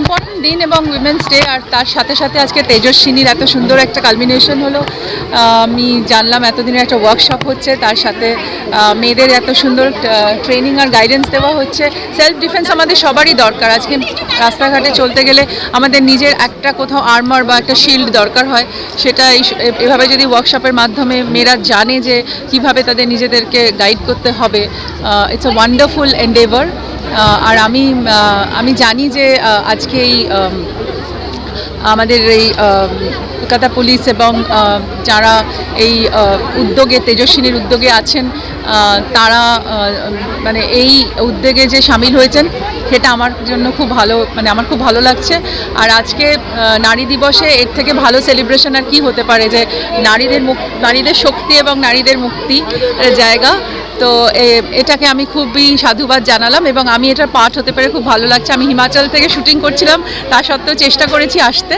Important দিন এবং women's day আর তার সাথে সাথে আজকে তেজস্বিনীর এত সুন্দর একটা কালমিনেশন হলো। আমি জানলাম এতদিনের একটা ওয়ার্কশপ হচ্ছে, তার সাথে মেয়েদের এত সুন্দর ট্রেনিং আর গাইডেন্স দেওয়া হচ্ছে। সেলফ ডিফেন্স আমাদের সবারই দরকার। আজকে রাস্তাঘাটে চলতে গেলে আমাদের নিজের একটা কোথাও আর্মার বা একটা শিল্ড দরকার হয়। সেটা এভাবে যদি ওয়ার্কশপের মাধ্যমে মেয়েরা জানে যে কীভাবে তাদের নিজেদেরকে গাইড করতে হবে ইটস আ ওয়ান্ডারফুল এন্ডেভার আর আমি আমি জানি যে আজকে এই আমাদের এই কলকাতা পুলিশ এবং যারা এই উদ্যোগে, তেজস্বিনীর উদ্যোগে আছেন তারা মানে এই উদ্যোগে যে সামিল হয়েছেন সেটা আমার জন্য খুব ভালো মানে আমার খুব ভালো লাগছে। আর আজকে নারী দিবসে এর থেকে ভালো সেলিব্রেশন আর কি হতে পারে যে নারীদের মুক নারীদের শক্তি এবং নারীদের মুক্তি জায়গা। তো এটাকে আমি খুবই সাধুবাদ জানালাম এবং আমি এটার পার্ট হতে পেরে খুব ভালো লাগছে। আমি হিমাচল থেকে শুটিং করছিলাম, তা সত্ত্বেও চেষ্টা করেছি আসতে।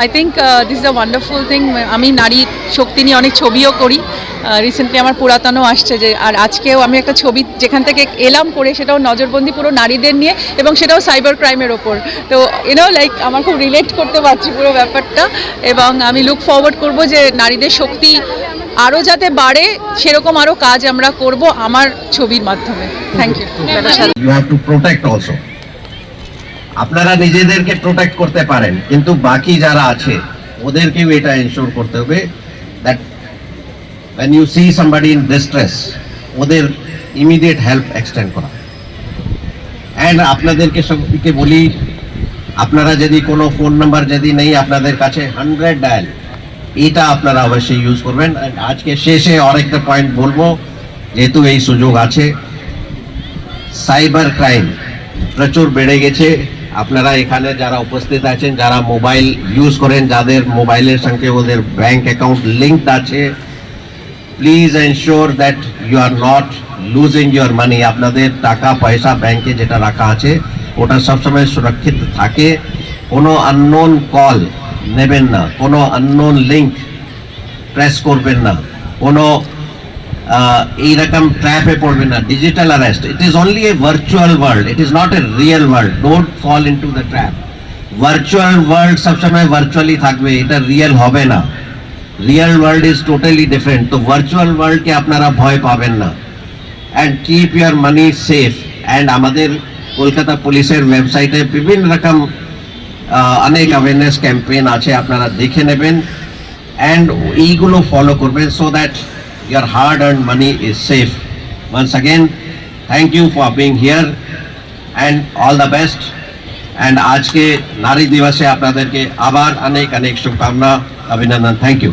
I think this is a wonderful thing আমি নারী শক্তি নিয়ে অনেক ছবিও করি। রিসেন্টলি আমার পুরাতনও আসছে যে আর আজকেও আমি একটা ছবি যেখান থেকে এলাম করে সেটাও নজরবন্দি পুরো নারীদের নিয়ে এবং সেটাও সাইবার ক্রাইমের ওপর। তো এনাও লাইক আমার খুব রিলেট করতে পারছি পুরো ব্যাপারটা এবং আমি লুক ফরওয়ার্ড করব যে নারীদের শক্তি আরও যাতে বাড়ে সেরকম আরও কাজ আমরা করব আমার ছবির মাধ্যমে। Thank you you to protect also আপনারা নিজেদেরকে প্রোটেক্ট করতে পারেন কিন্তু বাকি যারা আছে ওদেরকেও এটা এনশোর করতে হবে that when you see somebody in distress, ওদের ইমিডিয়েট হেল্প এক্সটেন্ড করা। অ্যান্ড আপনাদেরকে সবকে বলি, আপনারা যদি কোনো ফোন নাম্বার যদি নেই আপনাদের কাছে হান্ড্রেড ডায়াল এটা আপনারা অবশ্যই ইউজ করবেন। আজকে শেষে আরেকটা পয়েন্ট বলব, যেহেতু এই সুযোগ আছে সাইবার ক্রাইম প্রচুর বেড়ে গেছে। আপনারা এখানে যারা উপস্থিত আছেন, যারা মোবাইল ইউজ করেন, যাদের মোবাইলের সঙ্গে ওদের ব্যাংক অ্যাকাউন্ট লিঙ্কড আছে please ensure that you are not losing your money আপনাদের টাকা পয়সা ব্যাংকে যেটা রাখা আছে ওটা সবসময় সুরক্ষিত থাকে। কোনো আননোন কল নেবেন না। কোনো আননোন লিঙ্ক প্রেস করবেন না। কোনো আহ, এইরকম ট্র্যাপে পড়বেন না। Digital arrest it is only a virtual world it is not a real world don't fall into the trap virtual world সবসময় ভার্চুয়ালি থাকবে এটা রিয়েল হবে না। Real world is totally different তো ভার্চুয়াল ওয়ার্ল্ডকে আপনারা ভয় পাবেন না। And keep your money safe and আমাদের কলকাতা পুলিশের ওয়েবসাইটে বিভিন্ন রকম অনেক অ্যাওয়ারনেস ক্যাম্পেইন আছে, আপনারা দেখে নেবেন। অ্যান্ড এইগুলো ফলো করবেন so that your hard earn money is safe once again thank you for being here and all the best and আজকে নারী দিবসে আপনাদেরকে আবার অনেক অনেক শুভকামনা, অভিনন্দন। Thank you